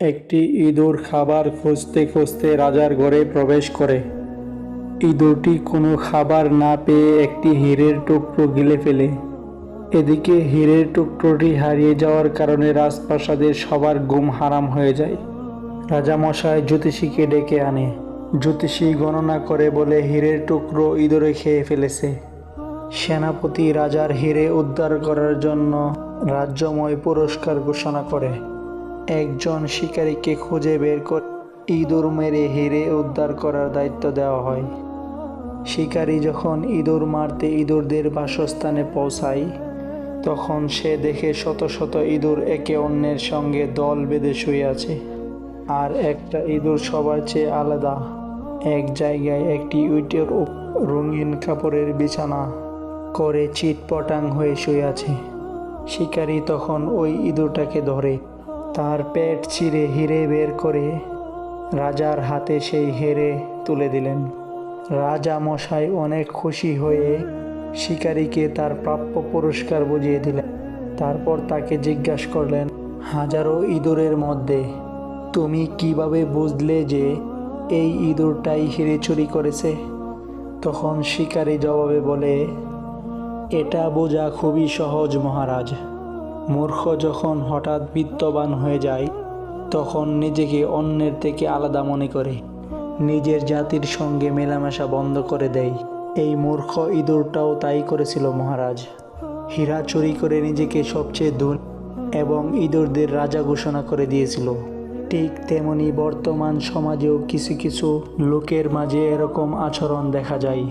একটি ইঁদুর খাবার খুঁজতে খুঁজতে রাজার ঘরে প্রবেশ করে। ইঁদুরটি কোনো খাবার না পেয়ে একটি হীরের টুকরো গিলে ফেলে। এদিকে হীরের টুকরোটি হারিয়ে যাওয়ার কারণে রাজপ্রাসাদের সবার ঘুম হারাম হয়ে যায়। রাজামশাই জ্যোতিষীকে ডেকে আনে। জ্যোতিষী গণনা করে বলে হীরের টুকরো ইঁদুরে খেয়ে ফেলেছে। সেনাপতি রাজার হিরে উদ্ধার করার জন্য রাজ্যময় পুরস্কার ঘোষণা করে। একজন শিকারীকে খুঁজে বের করে ইঁদুর মেরে হিরে উদ্ধার করার দায়িত্ব দেওয়া হয়। শিকারী যখন ইঁদুর মারতে ইঁদুরদের বাসস্থানে পৌঁছায়, তখন সে দেখে শত শত ইঁদুর একে অন্যের সঙ্গে দল বেঁধে শুয়ে আছে। আর একটা ইঁদুর সবার চেয়ে আলাদা। এক জায়গায় একটি উইটের রঙিন কাপড়ের বিছানা করে চিটপটাং হয়ে শুয়ে আছে। শিকারী তখন ওই ইঁদুরটাকে ধরে তার পেট চিরে হিরে বের করে রাজার হাতে সেই হেরে তুলে দিলেন। রাজা মশাই অনেক খুশি হয়ে শিকারীকে তার প্রাপ্য পুরস্কার বুঝিয়ে দিলেন। তারপর তাকে জিজ্ঞাসা করলেন, হাজারো ইঁদুরের মধ্যে তুমি কীভাবে বুঝলে যে এই ইঁদুরটাই হিরে চুরি করেছে? তখন শিকারী জবাবে বলে, এটা বোঝা খুবই সহজ মহারাজ। মূর্খ যখন হঠাৎ বিত্তবান হয়ে যায়, তখন নিজেকে অন্যের থেকে আলাদা মনে করে। নিজের জাতির সঙ্গে মেলামেশা বন্ধ করে দেয়। এই মূর্খ ইঁদুরটাও তাই করেছিল মহারাজ। হীরা চুরি করে নিজেকে সবচেয়ে ধন এবং ইঁদুরদের রাজা ঘোষণা করে দিয়েছিল। ঠিক তেমনি বর্তমান সমাজেও কিছু কিছু লোকের মাঝে এরকম আচরণ দেখা যায়।